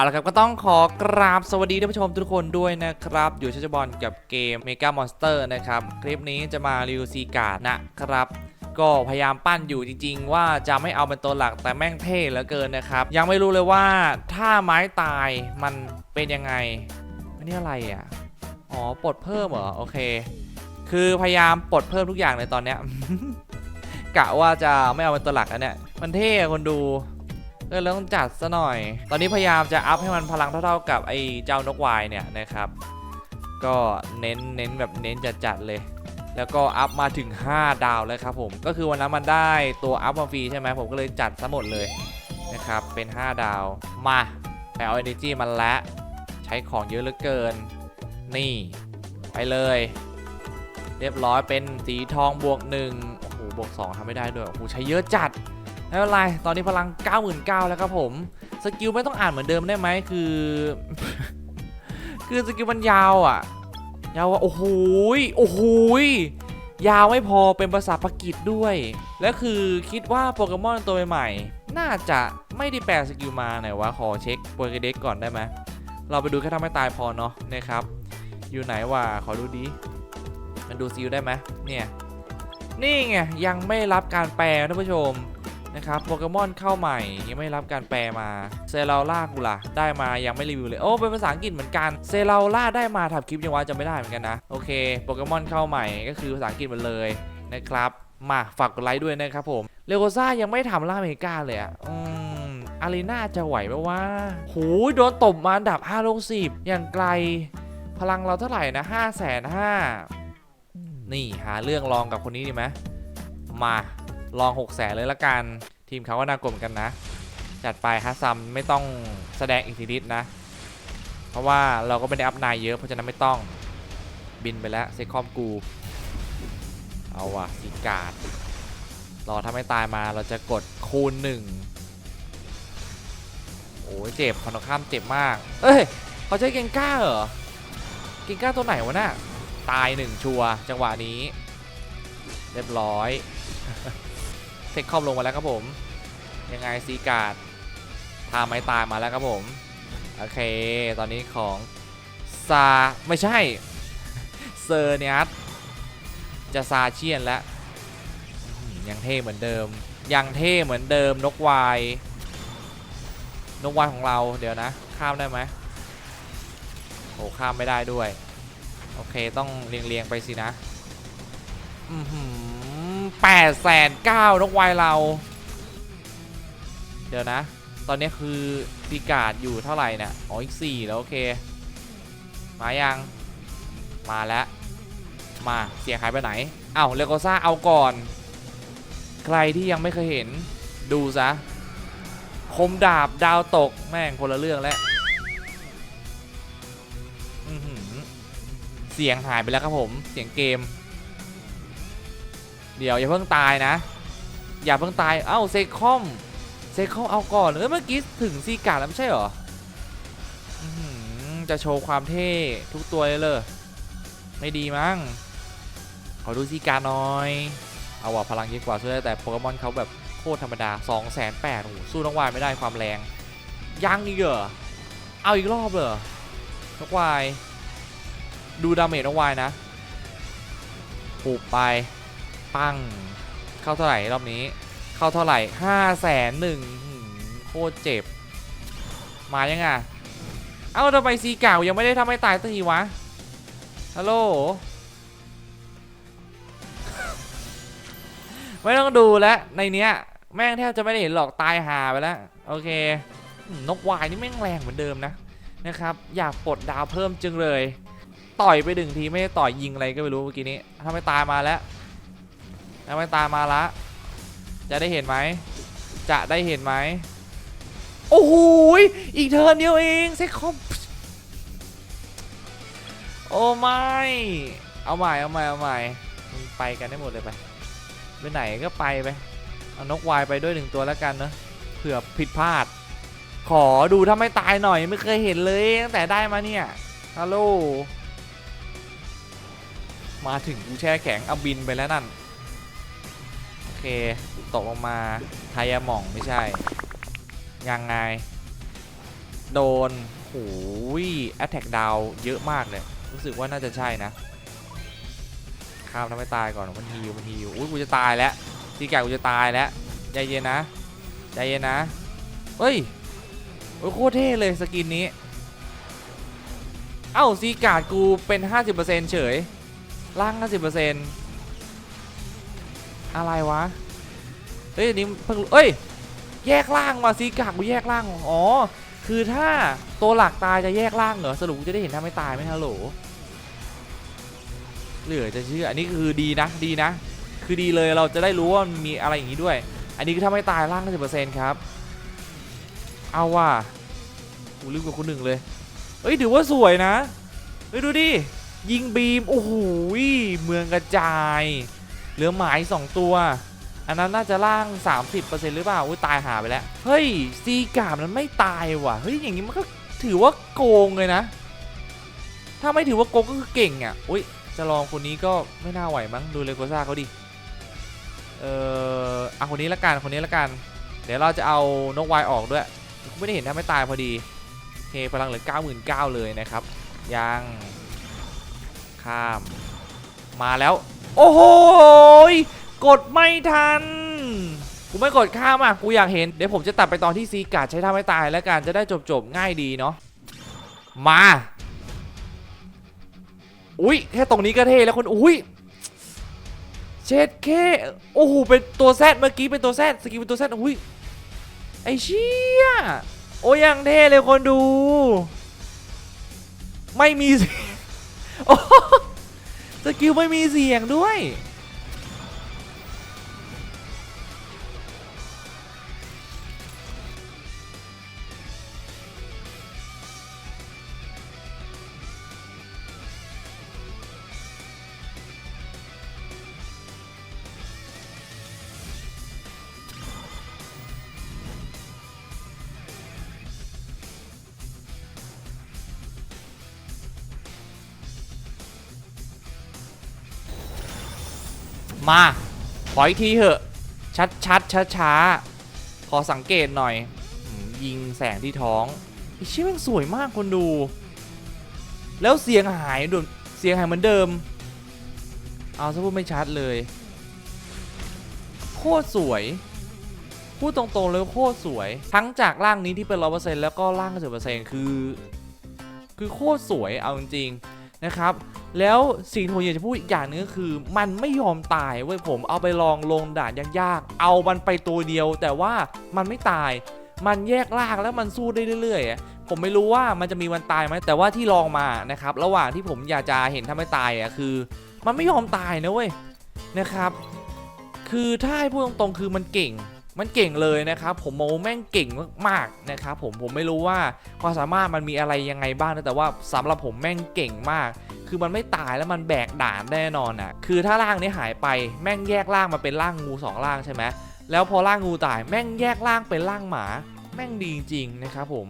เอาละครับก็ต้องขอกราบสวัสดีท่านผู้ชมทุกคนด้วยนะครับ อยู่ชัชบอลกับเกม Mega Monster นะครับ คลิปนี้จะมารีวิวซีการ์ดนะครับ ก็พยายามปั้นอยู่จริงๆ ว่าจะไม่เอาเป็นตัวหลักแต่แม่งเท่เหลือเกินนะครับ ยังไม่รู้เลยว่าถ้าไม้ตายมันเป็นยังไงอันนี้อะไรอะ อ๋อปลดเพิ่มเหรอ โอเค คือพยายามปลดเพิ่มทุกอย่างเลยตอนเนี้ยกะว่าจะไม่เอาเป็นตัวหลักอันเนี้ยมันเท่คนดู เออแล้วต้องจัดซะหน่อย ตอนนี้พยายามจะอัพให้มันพลังเท่าๆกับไอ้เจ้านกวายเนี่ยนะครับ ก็เน้นเน้นแบบเน้นจัดๆเลย แล้วก็อัพมาถึง 5 ดาวเลยครับผม ก็คือวันนั้นมันได้ตัวอัพมาฟรีใช่ไหมผมก็เลยจัดซะหมดเลยนะครับ เป็น 5 ดาว มาไปเอา energy มันละใช้ของเยอะเหลือเกิน นี่ ไปเลย เรียบร้อยเป็นสีทองบวกหนึ่งโอ้โหบวกสองทำไม่ได้ด้วยโอ้โหใช้เยอะจัด ไม่เป็นไร ตอนนี้พลัง 99,000แล้วครับผม สกิลไม่ต้องอ่านเหมือนเดิมได้ไหมคือ คือสกิลมันยาวอะ ยาวว่าโอ้โหโอ้โหยาวไม่พอเป็นภาษาปากีสด้วย และคือคิดว่าโปเกมอนตัวใหม่ๆ น่าจะไม่ได้แปลสกิลมาไหนวะ ขอเช็คโปเกเด็กก่อนได้ไหม เราไปดูแค่ทำให้ตายพอเนาะนะครับ อยู่ไหนวะ ขอดูดิ มันดูซิลได้ไหมเนี่ย นี่ไงยังไม่รับการแปลท่านผู้ชม นะครับโปเกมอนเข้าใหม่ยังไม่รับการแปลมาเซราล่ากูล่ะได้มายังไม่รีวิวเลยโอ้เป็นภาษาอังกฤษเหมือนกันเซราล่าได้มาทำคลิปยังว่าจะไม่ได้เหมือนกันนะโอเคโปเกมอนเข้าใหม่ก็คือภาษาอังกฤษหมดเลยนะครับมาฝากกดไลค์ด้วยนะครับผมเลโกซ่ายังไม่ทำล่าอเมริกาเลยอะอืมอารีนาจะไหวไหมว่าโหโดนตบมาอันดับ5ลง10 อย่างไกล พลังเราเท่าไหร่นะ5 5 0 0 0นี่หาเรื่องลองกับคนนี้ดีไหมมา ลอง6 0 0 0 0เลยละกัน ทีมเขาก็น่ากลมกันนะ จัดไปฮัสซัมไม่ต้องแสดงอิทธิฤทธิ์นะ เพราะว่าเราก็ไม่ได้อัพนายเยอะเพราะฉะนั้นไม่ต้องบินไปแล้วเซคอมกู เอาว่ะสีกาดรอถ้าไม่ตายมาเราจะกดคูณหนึ่งโอ้ยเจ็บคอนข้ามเจ็บมาก เอ้ยเขาใช้เกงก้าเหรอ เกงก้าตัวไหนวะน่ะ ตายหนึ่งชัวจังหวะนี้ เรียบร้อย เซ็กคอมลงมาแล้วครับผม ยังไงซีการ์ดพาไม้ตายมาแล้วครับผม โอเค ตอนนี้ของซาไม่ใช่ เซอร์เนียสจะซาเชียนแล้ว ยังเท่เหมือนเดิม ยังเท่เหมือนเดิมนกวาย นกวายของเราเดี๋ยวนะ ข้ามได้ไหมโอ้ข้ามไม่ได้ด้วย โอเคต้องเรียงเรียงๆไปสินะ อือหือ แปดแสนเก้านกวายเรา เดี๋ยวนะ ตอนนี้คือซีการ์ดอยู่เท่าไหร่เนี่ยอ๋ออีกสี่แล้วโอเค มายัง มาแล้ว มาเสียงหายไปไหน เอ้าเลโกซ่าเอาก่อน ใครที่ยังไม่เคยเห็น ดูซะ คมดาบดาวตกแม่งคนละเรื่องแล้วเสียงหายไปแล้วครับผม เสียงเกม เดี๋ยวอย่าเพิ่งตายนะ อย่าเพิ่งตาย เอ้าเซคอมเซคอมเอาก่อน เออเมื่อกี้ถึงซีการ์แล้วไม่ใช่เหรอจะโชว์ความเท่ทุกตัวเลยเลยไม่ดีมั้ง ขอดูซีการ์หน่อย เอาว่ะพลังเยอะกว่าช่วยได้แต่โปเกมอนเขาแบบโคตรธรรมดา 2 8 0 0 0 0โอ้สู้น้องวายไม่ได้ความแรง ยังอีกเหรอ เอาอีกรอบเลยเหรอน้องวาย ดูดาเมจน้องวายนะปูบไป ปังเข้าเท่าไหร่รอบนี้ เข้าเท่าไหร่ห้าแสนหนึ่งโคตรเจ็บ มายังไงเอ้าทำไมซีเก่ายังไม่ได้ทำให้ตายสักทีวะ ฮัลโหล ไม่ต้องดูแล้วในเนี้ย แม่งแทบจะไม่ได้เห็นหรอกตายหาไปแล้ว โอเคนกวายนี่แม่งแรงเหมือนเดิมนะนะครับ อยากปลดดาวเพิ่มจึงเลย ต่อยไปหนึ่งทีไม่ได้ต่อยยิงอะไรก็ไม่รู้เมื่อกี้นี้ทำให้ตายมาแล้ว ทำให้ตายมาละ จะได้เห็นไหม จะได้เห็นไหม โอ้โหยอีกเทิร์นเดียวเองเซ็คคอมโอ้ไม่ เอาใหม่ เอาใหม่ เอาใหม่มึงไปกันได้หมดเลยไปไปไหนก็ไปไป เอานกวายไปด้วยหนึ่งตัวแล้วกันเนอะเผื่อผิดพลาด ขอดูถ้าไม่ตายหน่อยไม่เคยเห็นเลยตั้งแต่ได้มาเนี่ยฮัลโหลมาถึงกูแช่แข็งเอาบินไปแล้วนั่น เค ตกลงมาไทยาหม่องไม่ใช่ ยังไง โดนโอ้ยแอตแทกดาวเยอะมากเลย รู้สึกว่าน่าจะใช่นะข้ามทำให้ตายก่อนมันฮิวมันฮิวอุ้ยกูจะตายแล้วซีกากูจะตายแล้วใจเย็นนะใจเย็นนะเฮ้ยโอ้ยโคตรเท่เลยสกินนี้ เอ้าซีการ์ดกูเป็น 50%เฉยล่าง 50% อะไรวะ เฮ้ยอันนี้เพิ่งเอ้ย แยกล่างว่ะซีการ์ดกูแยกล่าง อ๋อ คือถ้าตัวหลักตายจะแยกล่างเหรอ สรุปจะได้เห็นถ้าไม่ตายไหมฮัลโหล เหลือจะเชื่อ อันนี้คือดีนะ ดีนะ คือดีเลยเราจะได้รู้ว่ามีอะไรอย่างนี้ด้วย อันนี้คือถ้าไม่ตายล่าง50%ครับ เอาว่ะกูลืมกับคนหนึ่งเลย เอ้ยถือว่าสวยนะ เฮ้ยดูดิ ยิงบีม โอ้โห เมืองกระจาย เหลือหมาย 2 ตัว อันนั้นน่าจะล่าง 30%หรือเปล่าอุ้ยตายหาไปแล้ว เฮ้ยซีกาบมันไม่ตายว่ะ เฮ้ยอย่างนี้มันก็ถือว่าโกงเลยนะ ถ้าไม่ถือว่าโกงก็คือเก่งอะอุ้ยจะลองคนนี้ก็ไม่น่าไหวมั้งดูเลโกซ่าเขาดิ เออเอาคนนี้ละกันคนนี้ละกัน เดี๋ยวเราจะเอานกวายออกด้วยไม่ได้เห็นถ้าไม่ตายพอดีโอเคพลังเหลือ99,000เลยนะครับ ยัง ข้าม มาแล้ว โอ้โหกดไม่ทัน กูไม่กดข้ามอะ กูอยากเห็น เดี๋ยวผมจะตัดไปตอนที่ซีกาดใช้ท่าไม่ตายแล้วกัน จะได้จบๆ ง่ายดีเนาะ มา อุ้ยแค่ตรงนี้ก็เท่แล้วคน อุ้ยเช็ดเคโอ้โห เป็นตัวแซดเมื่อกี้เป็นตัวแซดสกิลเป็นตัวแซดอุ้ย ไอเชี่ย โอ้ยังเท่เลยคนดู ไม่มีสียงโอ้โห สกิลไม่มีเสียงด้วย มาขออีกทีเถอะ ชัดชัดช้าช้าๆขอสังเกตหน่อย ยิงแสงที่ท้องไอชิ้นมันสวยมากคนดู แล้วเสียงหายดนเสียงหายเหมือนเดิม เอาซะพูดไม่ชัดเลย โคตรสวย พูดตรงๆเลยโคตรสวย ทั้งจากร่างนี้ที่เป็นร้อเปอร์เซ็นต์แล้วก็ร่างสิบเปอร์เซ็นต์คือ คือโคตรสวยเอาจริงๆ นะครับแล้วสิ่งที่ผมอยากจะพูดอีกอย่างหนึงก็คือ มันไม่ยอมตายเว้ยผมเอาไปลองลงด่านยากๆ เอามันไปตัวเดียว แต่ว่ามันไม่ตาย มันแยกล่างแล้วมันสู้ได้เรื่อยๆ ผมไม่รู้ว่ามันจะมีวันตายไหมแต่ว่าที่ลองมานะครับระหว่างที่ผมอยากจะเห็นถ้าไม่ตายอะคือ มันไม่ยอมตายนะเว้ยนะครับ คือถ้าให้พูดตรงๆคือมันเก่ง มันเก่งเลยนะครับผมมองว่าแม่งเก่งมากๆนะครับผมผมไม่รู้ว่าความสามารถมันมีอะไรยังไงบ้างนะแต่ว่าสำหรับผมแม่งเก่งมาก คือมันไม่ตายแล้วมันแบกด่านแน่นอนอะคือถ้าร่างนี้หายไปแม่งแยกร่างมาเป็นร่างงูสองร่างใช่ไหมแล้วพอร่างงูตายแม่งแยกร่างเป็นร่างหมาแม่งดีจริงนะครับผม